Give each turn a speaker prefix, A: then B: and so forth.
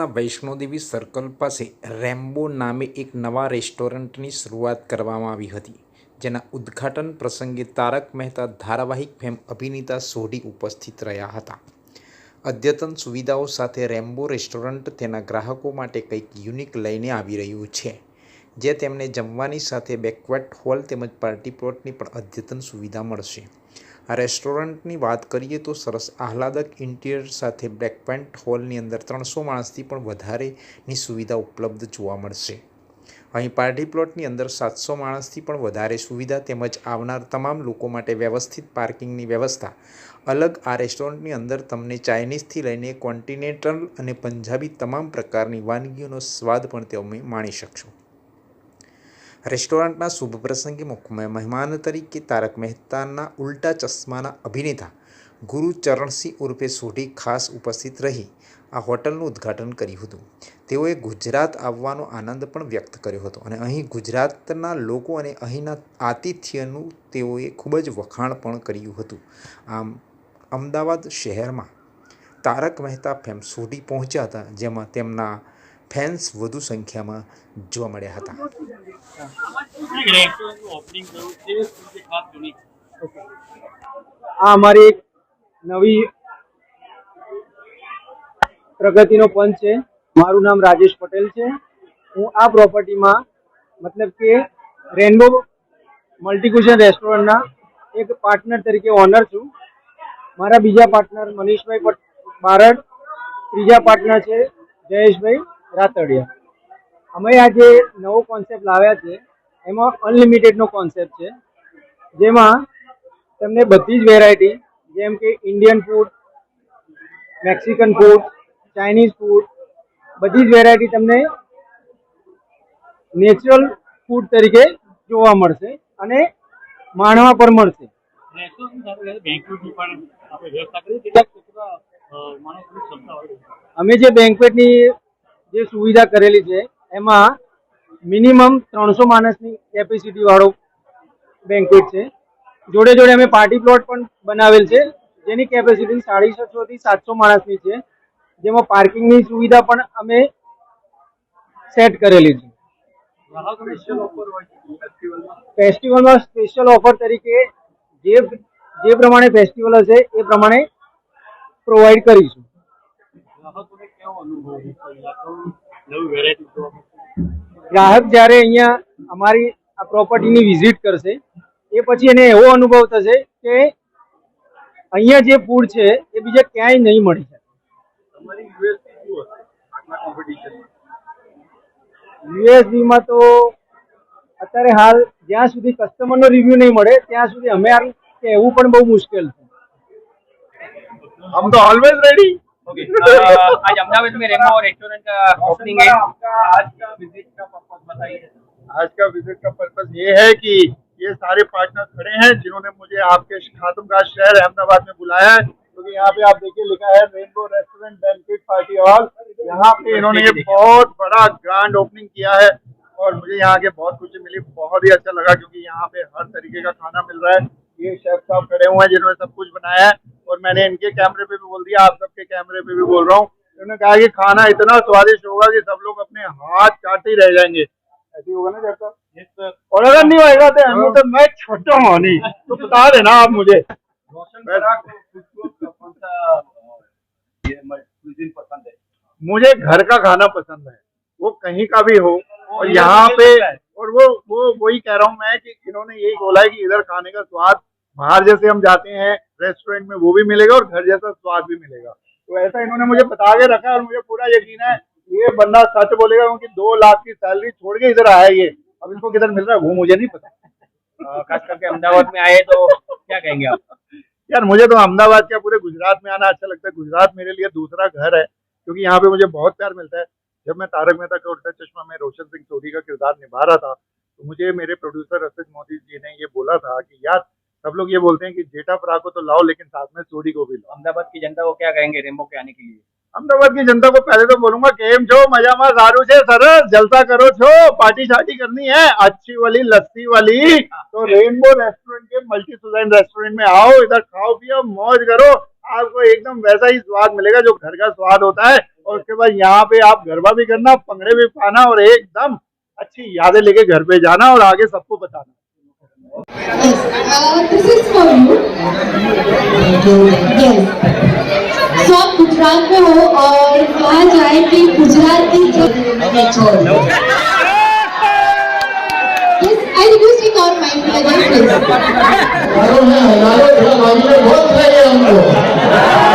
A: અમદાવાદના વૈષ્ણોદેવી સર્કલ પાસે રેમ્બો નામે એક નવા રેસ્ટોરન્ટની શરૂઆત કરવામાં આવી હતી, જેના ઉદ્ઘાટન પ્રસંગે તારક મહેતા ધારાવાહિક ફેમ અભિનેતા સોઢી ઉપસ્થિત રહ્યા હતા. અદ્યતન સુવિધાઓ સાથે રેમ્બો રેસ્ટોરન્ટ તેના ગ્રાહકો માટે કંઈક યુનિક લઈને આવી રહ્યું છે, જે તેમને જમવાની સાથે બેકવેટ હોલ તેમજ પાર્ટી પ્લોટની પણ અદ્યતન સુવિધા મળશે. આ રેસ્ટોરન્ટની વાત કરીએ તો સરસ આહલાદક ઇન્ટિરિયર સાથે બ્લેકપેન્ટ હોલની અંદર ત્રણસો માણસથી પણ વધારેની સુવિધા ઉપલબ્ધ જોવા મળશે. અહીં પાર્ટી પ્લોટની અંદર સાતસો માણસથી પણ વધારે સુવિધા તેમજ આવનાર તમામ લોકો માટે વ્યવસ્થિત પાર્કિંગની વ્યવસ્થા. અલગ આ રેસ્ટોરન્ટની અંદર તમને ચાઇનીઝથી લઈને કોન્ટિનેન્ટલ અને પંજાબી તમામ પ્રકારની વાનગીઓનો સ્વાદ પણ તમે માણી શકશો. રેસ્ટોરન્ટના શુભ પ્રસંગે મુખ્ય મહેમાન તરીકે તારક મહેતાના ઉલ્ટા ચશ્માના અભિનેતા ગુરુચરણસિંહ ઉર્ફે સોઢી ખાસ ઉપસ્થિત રહી આ હોટલનું ઉદ્ઘાટન કર્યું હતું. તેઓએ ગુજરાત આવવાનો આનંદ પણ વ્યક્ત કર્યો હતો અને અહીં ગુજરાતના લોકો અને અહીંના આતિથ્યનું તેઓએ ખૂબ જ વખાણ પણ કર્યું હતું. આમ, અમદાવાદ શહેરમાં તારક મહેતા ફેમ સોઢી પહોંચ્યા હતા, જેમાં તેમના ફેન્સ વધુ સંખ્યામાં જોવા મળ્યા હતા.
B: આ અમારી એક નવી પ્રગતિનો પંચ છે. મારું નામ રાજેશ પટેલ છે. હું આ પ્રોપર્ટીમાં મતલબ કે રેનબો મલ્ટીક્યુઝન રેસ્ટોરન્ટના એક પાર્ટનર તરીકે ઓનર છું. મારા બીજા પાર્ટનર મનીષભાઈ બારડ, ત્રીજા પાર્ટનર છે જયેશભાઈ. રાતડિયા. અમે આ જે નવો કોન્સેપ્ટ લાવ્યા છે. એમાં અનલિમિટેડનો કોન્સેપ્ટ છે. જેમાં તમને બધી જ વેરાયટી જેમ કે Indian food Mexican food Chinese food બધી જ વેરાયટી તમને નેચરલ ફૂડ તરીકે જોવા મળશે અને માણવા પણ મળશે. અમે જે બેન્કવેટની જે સુવિધા કરેલી છે, એમાં મિનિમમ ત્રણસો માણસની કેપેસિટી વાળો બેન્કેટ છે. જોડે જોડે અમે પાર્ટી પ્લોટ પણ બનાવેલ છે, જેની કેપેસિટી સાડી છસો થી સાતસો માણસની છે. જેમાં પાર્કિંગની સુવિધા પણ અમે સેટ કરેલી છે.
C: ફેસ્ટિવલમાં
B: સ્પેશિયલ ઓફર તરીકે જે જે પ્રમાણે ફેસ્ટિવલ હશે, એ પ્રમાણે પ્રોવાઈડ કરીશું
C: ગ્રાહકોને કેવો અનુભવ હોય આટલું નવી વેરાયટી જોવા મળશે
B: ગ્રાહક જયારે અહીંયા અમારી આ પ્રોપર્ટી ની વિઝિટ કરશે, એ પછી એને એવો અનુભવ થશે કે અહીંયા જે ફૂડ છે, એ બીજા ક્યાંય નહીં મળી શકે. માં તો અત્યારે હાલ જ્યાં સુધી કસ્ટમરનો રિવ્યુ નહીં મળે, ત્યાં સુધી અમે કે એવું પણ બહુ મુશ્કેલ છે.
D: આમ તો ઓલવેઝ રેડી
E: ओके आज अहमदाबाद में रेमो रेस्टोरेंट का ओपनिंग है।
D: आज का विज़िट का पर्पज बताइए आज का विज़िट का ये है कि ये सारे पार्टनर खड़े हैं जिन्होंने मुझे आपके खातुम का शहर अहमदाबाद में बुलाया है। क्योंकि यहाँ पे आप देखिए लिखा है rainbow restaurant banquet party hall यहाँ पे इन्होंने ये बहुत बड़ा ग्रांड ओपनिंग किया है और मुझे यहाँ के बहुत खुशी मिली, बहुत ही अच्छा लगा क्योंकि यहाँ पे हर तरीके का खाना मिल रहा है। ये शेफ साहब खड़े हुए हैं जिन्होंने सब कुछ बनाया है। मैंने इनके कैमरे पे भी बोल दिया आप सबके कैमरे पे भी बोल रहा हूँ। उन्होंने कहा कि खाना इतना स्वादिष्ट होगा कि सब लोग अपने हाथ चाटते ही रह जाएँगे। ऐसे ही होगा ना जैसा और अगर नहीं होएगा तो हम तो मैं छोटा हूँ नहीं तो बता देना आप मुझे।
C: है।
D: मुझे घर का खाना पसंद है। वो कहीं का भी हो और यहाँ पे और वो वो वही कह रहा हूँ मैं कि इन्होंने यही बोला है कि इधर खाने का स्वाद बाहर जैसे हम जाते हैं रेस्टोरेंट में वो भी मिलेगा और घर जैसा स्वाद भी मिलेगा। तो ऐसा इन्होंने मुझे बता के रखा है और मुझे पूरा यकीन है ये बंदा सच बोलेगा क्योंकि दो लाख की सैलरी छोड़ के इधर आया ये। अब इसको किधर मिल रहा है वो मुझे नहीं पता।
E: खास करके अहमदाबाद में आए तो क्या कहेंगे आप?
D: यार मुझे तो अहमदाबाद क्या पूरे गुजरात में आना अच्छा लगता है। गुजरात मेरे लिए दूसरा घर है क्योंकि यहाँ पे मुझे बहुत प्यार मिलता है। जब मैं तारक मेहता का उल्टा चश्मा में रोशन सिंह सोढ़ी का किरदार निभा रहा था तो मुझे मेरे प्रोड्यूसर रसिद मोदी जी ने ये बोला था कि यार सब लोग ये बोलते हैं कि जेठा फ्रा को तो लाओ लेकिन साथ में चोरी को भी लाओ।
E: अहमदाबाद की जनता को क्या कहेंगे रेमो के आने के लिए?
D: अहमदाबाद की जनता को पहले तो बोलूँगा केम छो मज़ा मा सारू छे सरस जलसा करो छो पार्टी शार्टी करनी है अच्छी वाली लस्सी वाली। तो रेनबो रेस्टोरेंट के मल्टी सुजाइन रेस्टोरेंट में आओ इधर खाओ पियो मौज करो आपको एकदम वैसा ही स्वाद मिलेगा जो घर का स्वाद होता है। और उसके बाद यहाँ पे आप गरबा भी करना पंगड़े भी पाना और एकदम अच्छी यादें लेके घर पे जाना और आगे सबको बताना।
F: Yes, uh, this is for you. Yes. So आप गुजरात में हो और कहा जाए कि गुजरात की जो Yes, I refuse to call my brother. अरे मैं हमारे भाई में बहुत खाए हमको